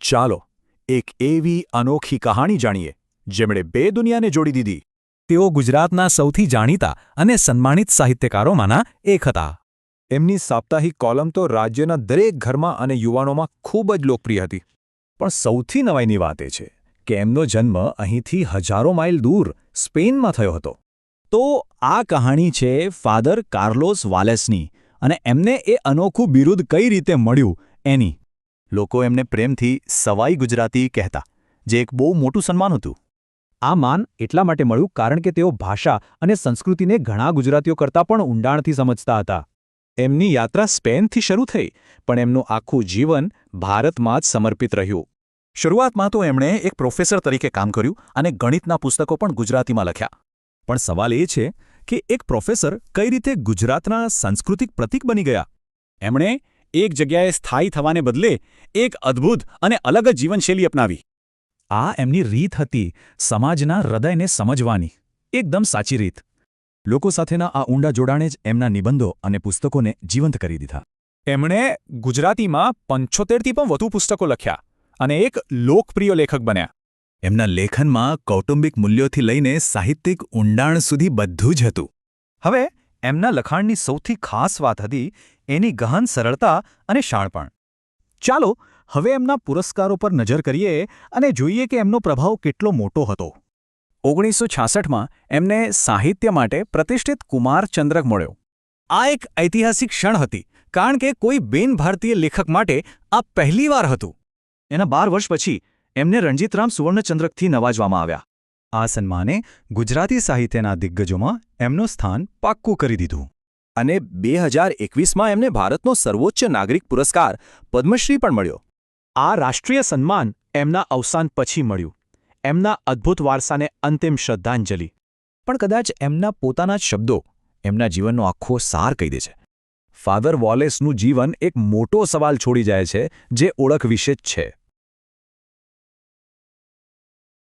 ચાલો, એક એવી અનોખી કહાણી જાણીએ, જેમણે બે દુનિયાને જોડી દીધી. તેઓ ગુજરાતના સૌથી જાણીતા અને સન્માનિત સાહિત્યકારોમાંના એક હતા. એમની સાપ્તાહિક કોલમ તો રાજ્યના દરેક ઘરમાં અને યુવાનોમાં ખૂબ જ લોકપ્રિય હતી. પણ સૌથી નવાઈની વાત એ છે કે એમનો જન્મ અહીંથી હજારો માઇલ દૂર સ્પેનમાં થયો હતો. તો આ કહાણી છે ફાધર કાર્લોસ વાલેસની અને એમને એ અનોખું બિરુદ કઈ રીતે મળ્યું એની. લોકો એમને પ્રેમથી સવાઈ ગુજરાતી કહેતા, જે એક બહુ મોટું સન્માન હતું. આ માન એટલા માટે મળ્યું કારણ કે તેઓ ભાષા અને સંસ્કૃતિને ઘણા ગુજરાતીઓ કરતાં પણ ઊંડાણથી સમજતા હતા. એમની યાત્રા સ્પેનથી શરૂ થઈ, પણ એમનું આખું જીવન ભારતમાં જ સમર્પિત રહ્યું. શરૂઆતમાં તો એમણે એક પ્રોફેસર તરીકે કામ કર્યું અને ગણિતના પુસ્તકો પણ ગુજરાતીમાં લખ્યા. પણ સવાલ એ છે કે એક પ્રોફેસર કઈ રીતે ગુજરાતના સાંસ્કૃતિક પ્રતીક બની ગયા? એમણે એક જગ્યાએ સ્થાયી થવાને બદલે એક અદ્ભુત અને અલગ જ જીવનશૈલી અપનાવી. આ એમની રીત હતી સમાજના હૃદયને સમજવાની. એકદમ સાચી રીત. લોકો સાથેના આ ઊંડા જોડાણે જ એમના નિબંધો અને પુસ્તકોને જીવંત કરી દીધા. એમણે ગુજરાતીમાં પંચોતેરથી પણ વધુ પુસ્તકો લખ્યા અને એક લોકપ્રિય લેખક બન્યા. એમના લેખનમાં કૌટુંબિક મૂલ્યોથી લઈને સાહિત્યિક ઊંડાણ સુધી બધું જ હતું. હવે એમના લખાણની સૌથી ખાસ વાત હતી એની ગહન સરળતા અને શાણપણ. ચાલો, હવે એમના પુરસ્કારો પર નજર કરીએ અને જોઈએ કે એમનો પ્રભાવ કેટલો મોટો હતો. ઓગણીસો છાસઠમાં એમને સાહિત્ય માટે પ્રતિષ્ઠિત કુમાર ચંદ્રક મળ્યો. આ એક ઐતિહાસિક ક્ષણ હતી, કારણ કે કોઈ બિન ભારતીય લેખક માટે આ પહેલીવાર હતું. એના બાર વર્ષ પછી એમને રણજીતરામ સુવર્ણચંદ્રકથી નવાજવામાં આવ્યા. આ સન્માને ગુજરાતી સાહિત્યના દિગ્ગજોમાં એમનું સ્થાન પાક્કું કરી દીધું. અને બે હજાર એકવીસમાં એમને ભારતનો સર્વોચ્ચ નાગરિક પુરસ્કાર પદ્મશ્રી પણ મળ્યો. આ રાષ્ટ્રીય સન્માન એમના અવસાન પછી મળ્યું. એમના અદ્ભુત વારસાને અંતિમ શ્રદ્ધાંજલિ. પણ કદાચ એમના પોતાના જ શબ્દો એમના જીવનનો આખો સાર કહી દે છે. ફાધર વોલેસનું જીવન એક મોટો સવાલ છોડી જાય છે જે ઓળખ વિશે જ છે.